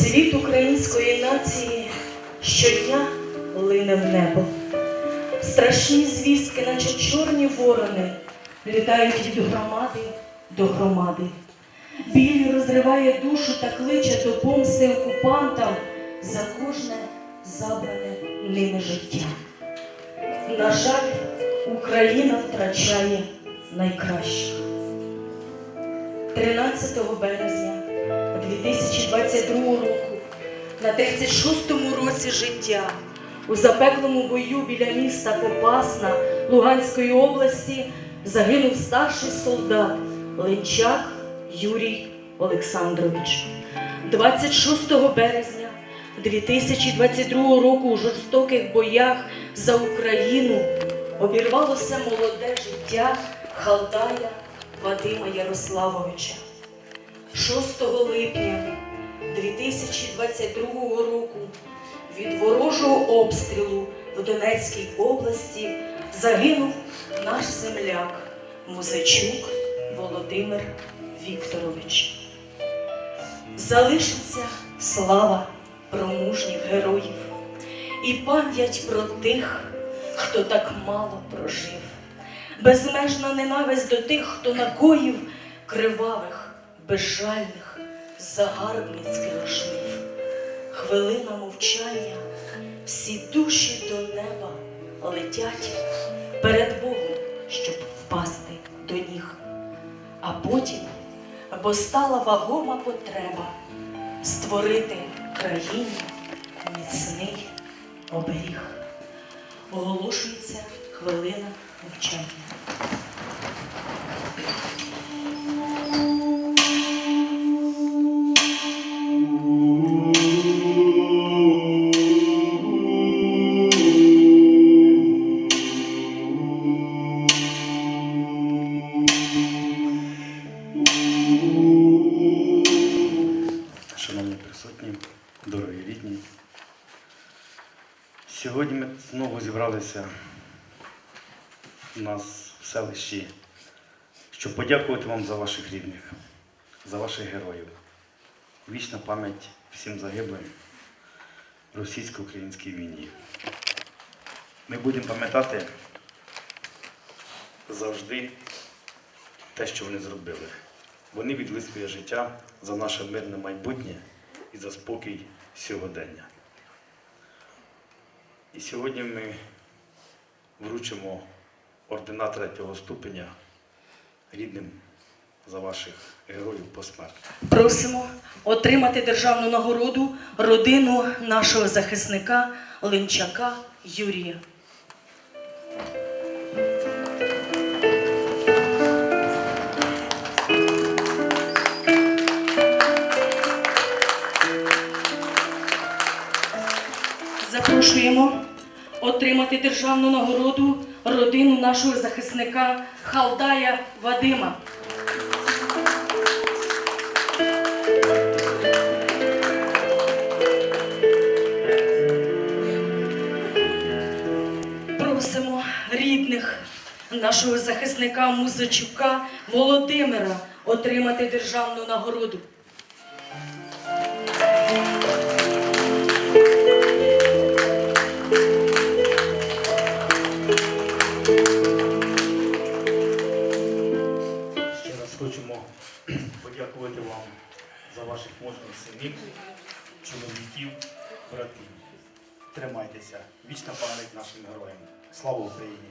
Світ української нації щодня лине в небо. Страшні звістки, наче чорні ворони, літають від громади до громади. Біль розриває душу та кличе до помсти окупантам за кожне забране ними життя. На жаль, Україна втрачає найкраще. 13 березня 2022 року, на 36-му році життя, у запеклому бою біля міста Попасна Луганської області загинув старший солдат Ленчак Юрій Олександрович. 26 березня 2022 року у жорстоких боях за Україну обірвалося молоде життя Халдая Вадима Ярославовича. 6 липня 2022 року від ворожого обстрілу в Донецькій області загинув наш земляк Музичук Володимир Вікторович. Залишиться слава про мужніх героїв і пам'ять про тих, хто так мало прожив, безмежна ненависть до тих, хто накоїв кривавих, безжальних, загарбницьких жнив. Хвилина мовчання, всі душі до неба летять перед Богом, щоб впасти до ніг. А потім, бо стала вагома потреба створити країні міцний оберіг. Оголошується хвилина мовчання. Шановні присутні, дорогі рідні. Сьогодні ми знову зібралися у нас в селищі, щоб подякувати вам за ваших рідних, за ваших героїв. Вічна пам'ять всім загиблим в російсько-українській війні. Ми будемо пам'ятати завжди те, що вони зробили. Вони віддали своє життя за наше мирне майбутнє і за спокій сьогодення. І сьогодні ми вручимо ордена третього ступеня рідним за ваших героїв посмертно. Просимо отримати державну нагороду родину нашого захисника Ленчака Юрія. Запрошуємо отримати державну нагороду родину нашого захисника Халдая Вадима. Просимо рідних нашого захисника Музичука Володимира отримати державну нагороду. Подякувати вам за ваших мужніх синів, чоловіків, братів. Тримайтеся. Вічна пам'ять нашим героям. Слава Україні!